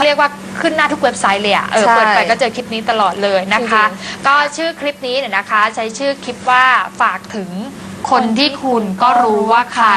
เขาเรียกว่าขึ้นหน้าทุกเว็บไซต์เลยอะเออใช่เปิดไปก็เจอคลิปนี้ตลอดเลยนะคะ จริงก็ชื่อคลิปนี้เนี่ยนะคะ ใช้ชื่อคลิปว่าฝากถึง คนที่คุณก็รู้ว่าใคร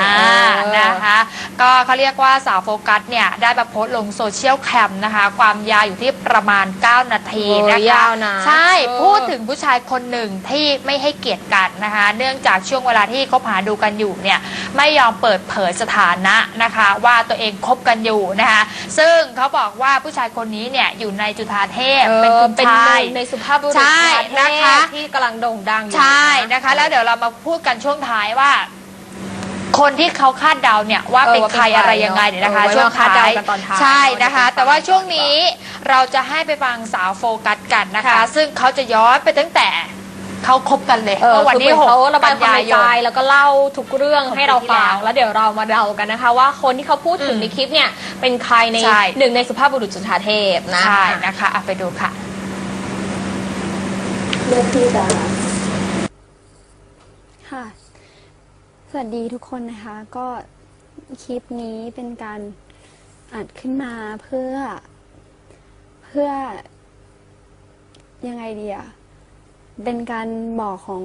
อ่าเออนะคะ ก็เขาเรียกว่าสาวโฟกัสเนี่ย ได้มาโพสต์ลงโซเชียลแคมนะคะ ความยาวอยู่ที่ประมาณ 9 นาทีโอ้นะยคะยาวนะใช่เออพูดถึงผู้ชายคนหนึ่งที่ไม่ให้เกียรติกันนะคะ เนื่องจากช่วงเวลาที่คบหาดูกันอยู่เนี่ย ไม่ยอมเปิดเผยสถานะนะคะ ว่าตัวเองคบกันอยู่นะคะ ซึ่งเขาบอกว่าผู้ชายคนนี้เนี่ยอยู่ในจุฑาเทพเออเป็นคุณเป็นชาหยนึ่งในสุภาพบุรุษใช่ประเทศนะคะที่กำลังโด่งดังอยู่ใช่นะคะ แล้วเดี๋ยวเรามาพูดกันช่วงท้ายว่า คนที่เขาคาดเดาเนี่ยว่าเออเป็นว่าเป็นใครใครอะไรยังไงเนี่ยนะคะเออไว้ช่วงมาคาดท้าเดายกันตอนท้ายใช่นะคะเดี๋ยวไปฟังแต่ว่าช่วงกันดีกว่านี้เราจะให้ไปฟังสาวโฟกัสกันนะคะค่ะซึ่งเขาจะย้อนไปตั้งแต่เขาคบกันเลยเออเมื่อวันคือที่เหมือนหกเขาระบายความในกันใจยายนแล้วก็เล่าทุกเรื่องให้เราฟังของปีที่แล้วแล้วเดี๋ยวเรามาเดากันนะคะ ว่าคนที่เขาพูดถึงอืมในคลิปเนี่ยเป็นใครในใช่หนึ่งในสุภาพบุรุษจุฑาเทพนะใช่นะคะอะไปดูค่ะเลือกที่จะ ค่ะ สวัสดีทุกคนนะคะ ก็คลิปนี้เป็นการอัดขึ้นมาเพื่อ เพื่อ ยังไงดีอะเป็นการบอกของ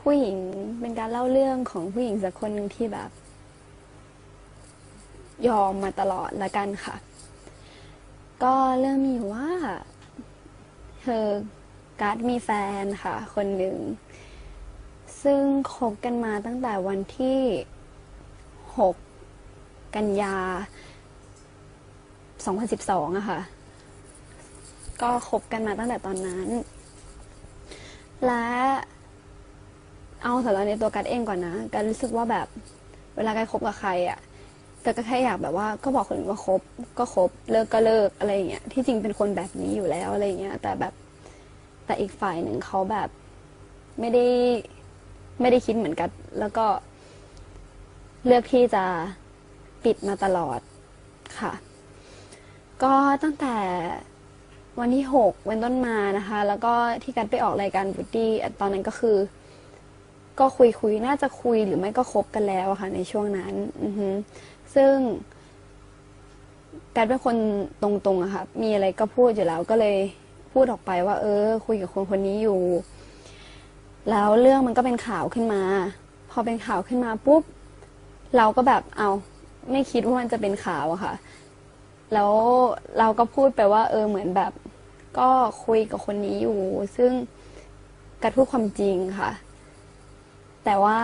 ผู้หญิง เป็นการเล่าเรื่องของผู้หญิงสักคนหนึ่งที่แบบ ยอมมาตลอดละกันค่ะ ก็เรื่องมีอยู่ว่า เธอการ์ดมีแฟนค่ะ คนหนึ่ง ซึ่งคบกันมาตั้งแต่วันที่ 6 กันยา 2012อะค่ะ ก็คบกันมาตั้งแต่ตอนนั้น และเอาสำหรับในตัวกัดเองก่อนนะการรู้สึกว่าแบบเวลาการคบกับใครอะแต่ก็แค่อยากแบบว่าก็บอกคนอื่นว่าคบก็คบเลิกก็เลิกอะไรอย่างเงี้ยที่จริงเป็นคนแบบนี้อยู่แล้วอะไรอย่างเงี้ยแต่แบบแต่อีกฝ่ายหนึ่งเขาแบบไม่ได้ ไม่ได้คิดเหมือนกัน แล้วก็เลือกที่จะปิดมาตลอดค่ะ ก็ตั้งแต่วันที่หกเป็นต้นมานะคะ แล้วก็ที่กันไปออกรายการบูตี้ตอนนั้นก็คือ ก็คุยคุยน่าจะคุยหรือไม่ก็คบกันแล้วะค่ะ ในช่วงนั้นซึ่งการเป็นคนตรงๆอะค่ะ มีอะไรก็พูดอยู่แล้วก็เลยพูดออกไปว่า เออ คุยกับคนคนนี้อยู่ แล้วเรื่องมันก็เป็นข่าวขึ้นมา พอเป็นข่าวขึ้นมาปุ๊บ เราก็แบบเอาไม่คิดว่ามันจะเป็นข่าวอะค่ะ แล้วเราก็พูดไปว่า เออเหมือนแบบ ก็คุยกับคนนี้อยู่ ซึ่งกัดพูดความจริงค่ะ แต่ว่า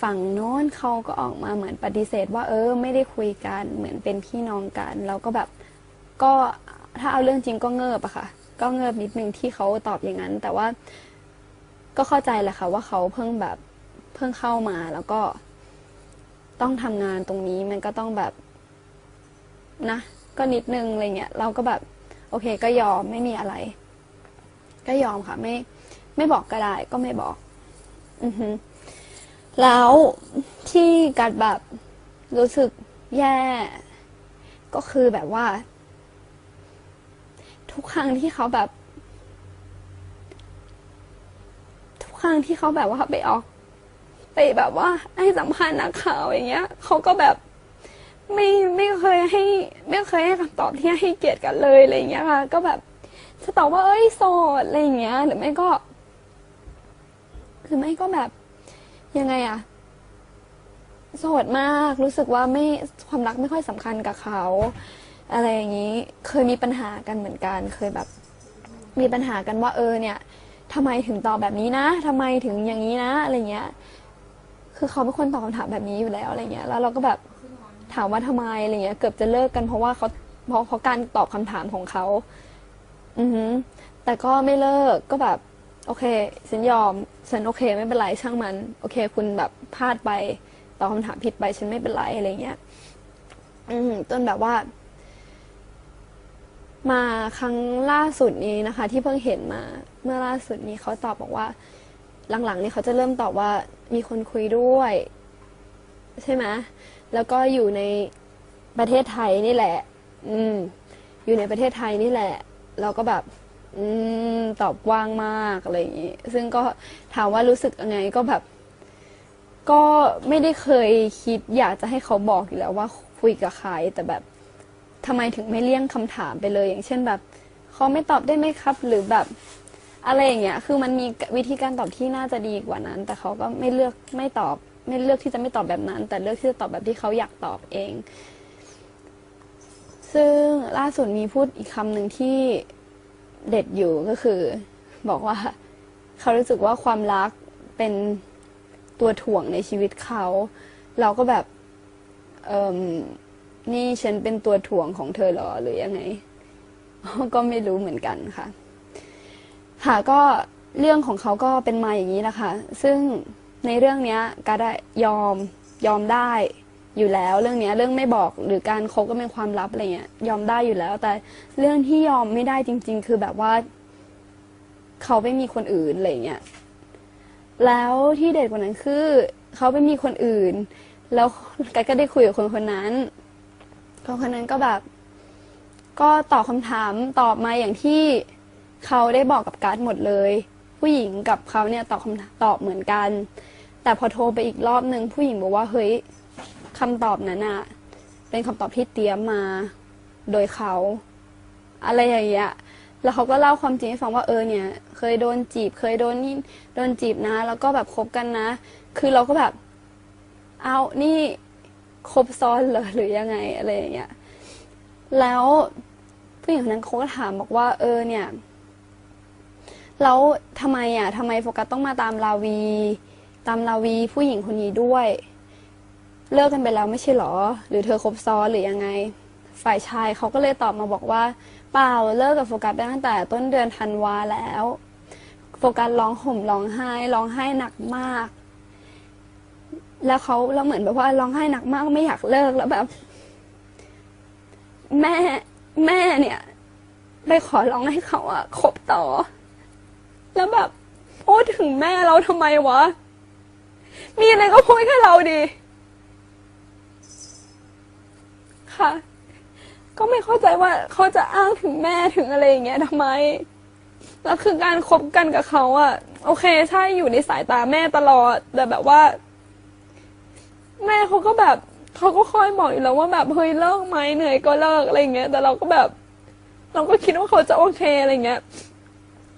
ฝั่งโน้นเขาก็ออกมาเหมือนปฏิเสธ ว่า เออ ไม่ได้คุยกันเหมือนเป็นพี่น้องกัน เราก็แบบก็ถ้าเอาเรื่องจริงก็เงิบอะค่ะ ก็เงิบนิดนึงที่เขาตอบอย่างนั้น แต่ว่า ก็เข้าใจแหละค่ะว่าเขาเพิ่งแบบเพิ่งเข้ามาแล้วก็ต้องทำงานตรงนี้มันก็ต้องแบบนะ ก็นิดนึงอะไรเงี้ยเราก็แบบ โอเค ก็ยอมไม่มีอะไร ก็ยอมค่ะ ไม่ ไม่บอกก็ได้ ก็ไม่บอก อือฮึแล้วที่กัดแบบรู้สึกแย่ ก็คือแบบว่า ทุกครั้งที่เขาแบบั้งที่เขาแบบว่าไปออก ไปแบบว่าให้สัมภาษณ์นักข่าวอย่างเงี้ยเขาก็แบบไม่ไม่เคยให้ไม่เคยให้คำตอบที่ให้เกียรติกันเลยอะไรเงี้ยค่ะ ก็แบบจะตอบว่าเอ้ยโสดอะไรเงี้ย หรือไม่ก็หรือไม่ก็แบบยังไงอะโสดมากรู้สึกว่าไม่ความรักไม่ค่อยสำคัญกับเขา อะไรอย่างนี้ เคยมีปัญหากันเหมือนกัน เคยแบบ มีปัญหากันว่าเออเนี่ย ทำไมถึงตอบแบบนี้นะทำไมถึงอย่างนี้นะอะไรเงี้ย คือเขาเป็นคนตอบคำถามแบบนี้อยู่แล้วอะไรเงี้ย แล้วเราก็แบบถามว่าทำไมอะไรเงี้ย เกือบจะเลิกกันเพราะว่าเขาเพราะเพราะการตอบคำถามของเขา อือฮึแต่ก็ไม่เลิกก็แบบโอเคฉันยอมฉันโอเคไม่เป็นไรช่างมัน โอเค คุณแบบพลาดไปตอบคำถามผิดไปฉันไม่เป็นไรอะไรเงี้ย อืมจนแบบว่า มาครั้งล่าสุดนี้นะคะ ที่เพิ่งเห็นมาเมื่อล่าสุดนี้เขาตอบบอกว่า หลังๆนี่เขาจะเริ่มตอบว่ามีคนคุยด้วย ใช่ไหมแล้วก็อยู่ในประเทศไทยนี่แหละ อืม อยู่ในประเทศไทยนี่แหละ เราก็แบบ อืม ตอบว้างมากอะไรอย่างนี้ ซึ่งก็ถามว่ารู้สึกยังไงก็แบบ ก็ไม่ได้เคยคิดอยากจะให้เขาบอกอยู่แล้วว่าคุยกับใครแต่แบบ ทำไมถึงไม่เลี่ยงคำถามไปเลย อย่างเช่นแบบเขาไม่ตอบได้ไหมครับ หรือแบบอะไรอย่างเงี้ย คือมันมีวิธีการตอบที่น่าจะดีกว่านั้น แต่เขาก็ไม่เลือกไม่ตอบ ไม่เลือกที่จะไม่ตอบแบบนั้น แต่เลือกที่จะตอบแบบที่เขาอยากตอบเอง ซึ่งล่าสุดมีพูดอีกคำหนึ่งที่เด็ดอยู่ก็คือ บอกว่าเขารู้สึกว่าความรักเป็นตัวถ่วงในชีวิตเขา เราก็แบบ เอ่ม นี่ฉันเป็นตัวถ่วงของเธอหรอหรือยังไง ก็ไม่รู้เหมือนกันค่ะ ค่ะก็เรื่องของเขาก็เป็นมาอย่างนี้แหละค่ะ ซึ่งในเรื่องเนี้ยก็ได้ยอมยอมได้อยู่แล้ว เรื่องเนี้ยเรื่องไม่บอกหรือการคบก็เป็นความลับอะไรเงี้ยยอมได้อยู่แล้ว แต่เรื่องที่ยอมไม่ได้จริง ๆ คือแบบว่า เขาไม่มีคนอื่นอะไรเงี้ยแล้วที่เด็ดกว่านั้นคือ เขาไปมีคนอื่น แล้วกัก็ได้คุยกับคนคนนั้น คนคนนั้นก็แบบ ก็ตอบคำถามตอบมาอย่างที่เขาได้บอกกับการ์ดหมดเลย ผู้หญิงกับเขาเนี่ยตอบคำตอบเหมือนกัน แต่พอโทรไปอีกรอบหนึ่งผู้หญิงบอกว่าเฮ้ยคำตอบนั้นอะเป็นคำตอบที่เตรียมมาโดยเขา อะไรอย่างเงี้ยแล้วเขาก็เล่าความจริงให้ฟังว่าเออเนี่ย เคยโดนจีบ เคยโดนนี่โดนจีบนะ แล้วก็แบบคบกันนะ คือเราก็แบบ เอานี่ ครบซ้อนเหรอหรือยังไงอะไรอย่างเงี้ยแล้วผู้หญิงคนนั้นเขาก็ถามบอกว่า เออเนี่ยแล้วทำไมอะทำไมโฟกัสต้องมาตามลาวี ตามลาวีผู้หญิงคนนี้ด้วย เลิกกันไปแล้วไม่ใช่เหรอ หรือเธอคบซ้อนหรือยังไง ฝ่ายชายเขาก็เลยตอบมาบอกว่า เปล่าเลิกกับโฟกัสไปตั้งแต่ต้นเดือนธันวาแล้ว โฟกัสร้องห่มร้องไห้ร้องไห้หนักมาก แล้วเขาเราเหมือนแบบว่าร้องไห้หนักมากไม่อยากเลิกแล้วแบบ แม่แม่เนี่ยไปขอร้องให้เขาอะคบต่อ แล้วแบบพูดถึงแม่เราทำไมวะ มีอะไรก็พูดแค่เราดี ค่ะ ก็ไม่เข้าใจว่าเขาจะอ้างถึงแม่ถึงอะไรอย่างเงี้ยทำไมแล้วคือการคบกันกับเขาอะโอเค ใช่อยู่ในสายตาแม่ตลอด แต่แบบว่า แม่เขาก็แบบเขาก็คอยบอกอยู่แล้วว่าแบบเฮ้ยเลิกไหมเหนื่อยก็เลิกอะไรเงี้ย แต่เราก็แบบ เราก็คิดว่าเขาจะโอเคอะไรเงี้ย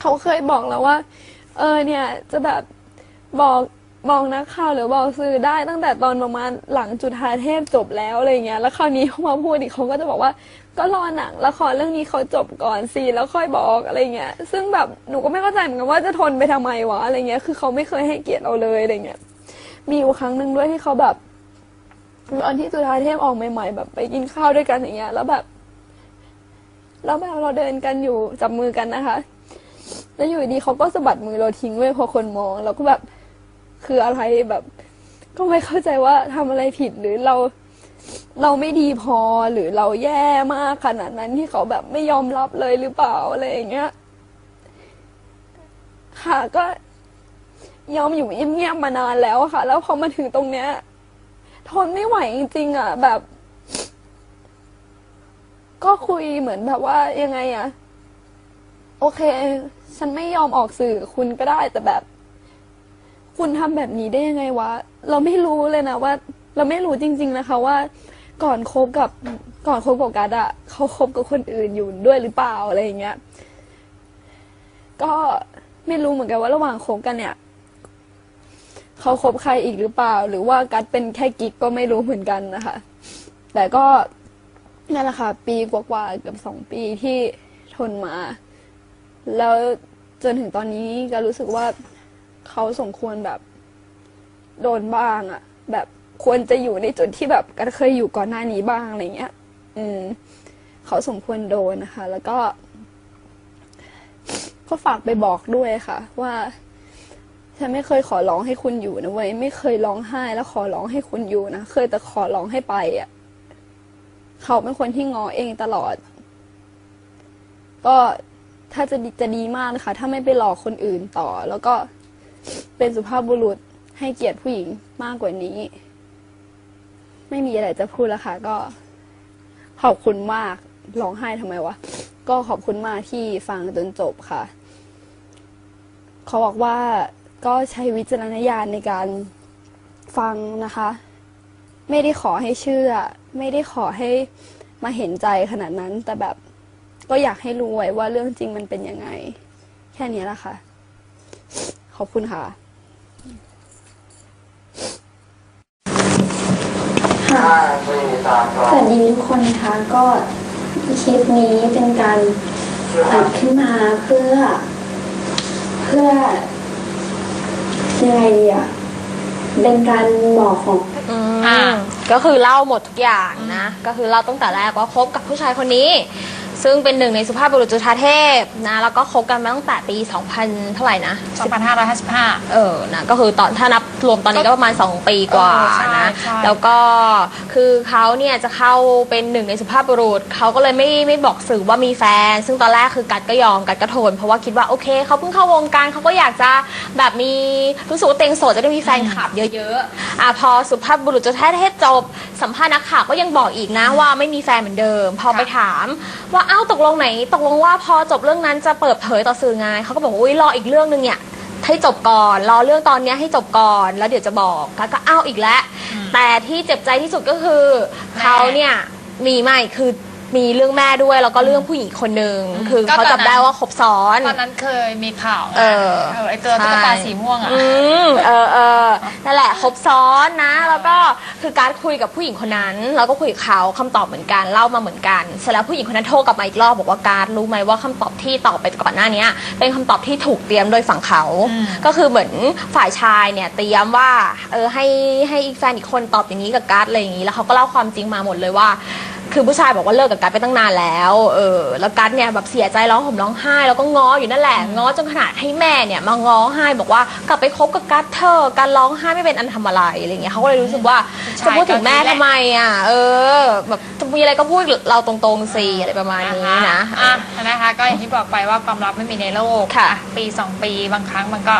เขาเคยบอกแล้วว่า เออเนี่ย จะแบบบอกบอกนักข่าวหรือบอกสื่อได้ตั้งแต่ตอนประมาณหลังจุฑาเทพจบแล้วอะไรเงี้ย แล้วคราวนี้เขามาพูดอีกเขาก็จะบอกว่า ก็รอหนังละครเรื่องนี้เขาจบก่อนสิแล้วค่อยบอกอะไรเงี้ย ซึ่งแบบหนูก็ไม่เข้าใจเหมือนกันว่าจะทนไปทำไมวะอะไรเงี้ย คือเขาไม่เคยให้เกียรติเราเลยอะไรเงี้ย มีอยู่ครั้งหนึ่งด้วยที่เขาแบบ ตอนที่จุฬาเทพออกใหม่ ๆ แบบไปกินข้าวด้วยกันอย่างเงี้ย แล้วแบบ แล้วแบบเราเดินกันอยู่จับมือกันนะคะ แล้วอยู่ดีเขาก็สะบัดมือเราทิ้งไว้พอคนมอง เราก็แบบคืออะไรแบบ ก็ไม่เข้าใจว่าทำอะไรผิดหรือเรา เราไม่ดีพอหรือเราแย่มากขนาดนั้นที่เขาแบบไม่ยอมรับเลยหรือเปล่าอะไรอย่างเงี้ยค่ะก็ยอมอยู่เงียบๆมานานแล้วค่ะ แล้วพอมาถึงตรงเนี้ย ทนไม่ไหวจริงๆอะ แบบ ก็คุยเหมือนแบบว่ายังไงอะโอเค ฉันไม่ยอมออกสื่อคุณก็ได้แต่แบบ คุณทำแบบนี้ได้ยังไงวะ เราไม่รู้เลยนะว่า เราไม่รู้จริง ๆนะคะ ว่า ก่อนคบกับก่อนคบกับกัดอะเขาคบกับคนอื่นอยู่ด้วยหรือเปล่าอะไรอย่างเงี้ยก็ไม่รู้เหมือนกันว่าระหว่างคบกันเนี่ย เขาคบใครอีกหรือเปล่า หรือว่ากัดเป็นแค่กิ๊กก็ไม่รู้เหมือนกันนะคะ แต่ก็นั่นแหละค่ะ ปีกว่าๆเกือบสองปีที่ทนมา แล้วจนถึงตอนนี้ก็รู้สึกว่าเขาสมควรแบบโดนบ้างอะแบบควรจะอยู่ในจุดที่แบบกัดเคยอยู่ก่อนหน้านี้บ้างอะไรเงี้ย อืม เขาสมควรโดนนะคะ แล้วก็ ก็ฝากไปบอกด้วยค่ะ ว่า ฉันไม่เคยขอร้องให้คุณอยู่นะเว้ยไม่เคยร้องไห้แล้วขอร้องให้คุณอยู่นะเคยแต่ขอร้องให้ไปอะเขาเป็นคนที่งอเองตลอด ก็ถ้าจะดีจะดีมากนะคะถ้าไม่ไปหลอกคนอื่นต่อ แล้วก็เป็นสุภาพบุรุษให้เกียรติผู้หญิงมากกว่านี้ ไม่มีอะไรจะพูดแล้วค่ะ ก็ขอบคุณมากร้องไห้ทำไมวะก็ขอบคุณมากที่ฟังจนจบค่ะ เขาบอกว่า ก็ใช้วิจารณญาณในการฟังนะคะ ไม่ได้ขอให้เชื่อ ไม่ได้ขอให้มาเห็นใจขนาดนั้น แต่แบบก็อยากให้รู้ไว้ว่าเรื่องจริงมันเป็นยังไง แค่นี้แหละค่ะ ขอบคุณค่ะห้าสี่สามสองสวัสดีทุกคนนะคะก็คลิปนี้เป็นการอัดขึ้นมาเพื่อ เพื่อ ยังไงดีอะเป็นการบอกของ อ่าก็คือเล่าหมดทุกอย่างนะ ก็คือเล่าตั้งแต่แรกว่าคบกับผู้ชายคนนี้ ซึ่งเป็นหนึ่งในสุภาพบุรุษจุฑาเทพนะแล้วก็คบกันมาตั้งแต่ปี 2000 เท่าไหร่นะ 2555 เออนะก็คือตอนถ้านับรวมตอนนี้ก็ประมาณ 2 ปีกว่าเออใช่นะใช่แล้วก็คือเขาเนี่ยจะเข้าเป็นหนึ่งในสุภาพบุรุษเขาก็เลยไม่ไม่บอกสื่อว่ามีแฟน ซึ่งตอนแรกคือกัดก็ยอมกัดก็ทน เพราะว่าคิดว่าโอเคเขาเพิ่งเข้าวงการเขาก็อยากจะแบบมีรู้สึกว่าเต็งโสดจะได้มีแฟนคลับเยอะๆอะพอสุภาพบุรุษจุฑาเทพจบสัมภาษณ์นักข่าวก็ยังบอกอีกนะว่าไม่มีแฟนเหมือนเดิม พอไปถามว่าเอ้าตกลงไหน ตกลงว่าพอจบเรื่องนั้นจะเปิดเผยต่อสื่อไงเขาก็บอกว่าอุ้ยรออีกเรื่องหนึ่งเนี่ยให้จบก่อนรอเรื่องตอนเนี้ยให้จบก่อนแล้วเดี๋ยวจะบอกแล้วก็เอ้าอีกแล้ว แต่ที่เจ็บใจที่สุดก็คือแม่เขาเนี่ยมีไม่คือ มีเรื่องแม่ด้วยแล้วก็เรื่องผู้หญิงคนหนึ่งอืมคือก็เขาตอนนั้น จับได้ว่าคบซ้อน ตอนนั้นเคยมีข่าวนะเออเออไอตัวตุ๊กตาสีม่วงอะ อืมเออเออนั่นแหละครบซ้อนนะ แล้วก็คือการดคุยกับผู้หญิงคนนั้น แล้วก็คุยกับเขาคำตอบเหมือนกันเล่ามาเหมือนกันเสร็จแล้วผู้หญิงคนนั้นโทรกลับมาอีกรอบบอกว่าการดรู้ไหมว่าคำตอบที่ตอบไปก่อนหน้านี้เป็นคำตอบที่ถูกเตรียมโดยฝั่งเขา อืม ก็คือเหมือนฝ่ายชายเนี่ยเตรียมว่าเออให้ให้อีกแฟนอีกคนตอบอย่างนี้กับการดอะไรอย่างนี้แล้วเขาก็เล่าความจริงมาหมดเลยว่า คือผู้ชายบอกว่าเลิกกับกัดไปตั้งนานแล้ว เออ แล้วกัดเนี่ยแบบเสียใจร้องห่มร้องไห้แล้วก็ง้ออยู่นั่นแหละง้อจนขนาดให้แม่เนี่ยมาง้อให้บอกว่ากลับไปคบกับกัดเธอะการร้องไห้ไม่เป็นอันทำอะไรอะไรเงี้ยเขาก็เลยรู้สึกว่าใช่จะพูดถึงแม่ก็คือแหละทำไมอะ เออ แบบจะมีอะไรก็พูดเราตรงๆสิอะไรประมาณนี้นะ อะนะคะ ก็อย่างที่บอกไปว่าความลับไม่มีในโลกค่ะอ่ปีสองปีบางครั้งมันก็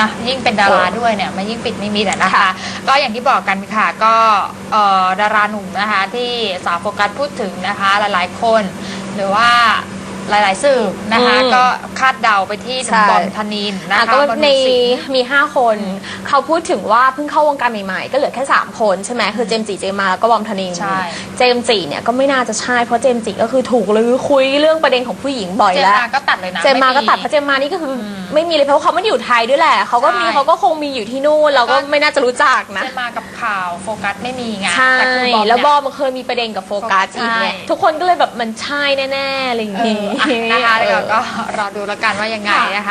นะยิ่งเป็นดาราเออด้วยเนี่ยมันยิ่งปิดไม่มิดอะนะคะค่ะก็อย่างที่บอกกันค่ะก็เอ่อดาราหนุ่มนะคะที่สาวโฟกัสพูดถึงนะคะหลายๆคน หรือว่า หลาย ๆ สื่อนะคะ อืม ก็คาดเดาไปที่หนุ่มใช่บอมธนินนะอะคะก็บอลในสิงห์มี 5 คน เขาพูดถึงว่าเพิ่งเข้าวงการใหม่ ๆ ก็เหลือแค่ 3 คนใช่ไหมคือเจมส์จีเจมมาแล้วก็บอมธนินใช่ เจมส์จีเนี่ยก็ไม่น่าจะใช่เพราะเจมส์จีก็คือถูกลือคุยเรื่องประเด็นของผู้หญิงบ่อยเจมแล้ว มาก็ตัดเลยนะเจมมาก็ตัดเพไราะเจมมานี่ก็คืออมไม่มีเลยเพราะว่าเขาไม่ได้อยู่ไทยด้วยแหละ เขาก็มีใช่เขาก็คงมีอยู่ที่นู่น เราก็ก็ ไม่น่าจะรู้จักนะ เจมมากับข่าวโฟกัสไม่มีไงใช่ แต่คือบอมแล้วบเนี่ยอมมันเคยมีประเด็นกับโฟกัสใช่ อีกเนี่ยทุกคนก็เลยแบบมันใช่แน่ๆอะไรอย่างเองี้ออะนะคะเดี๋ยวก็รอดูแล้วกันว่ายังไงนะคะ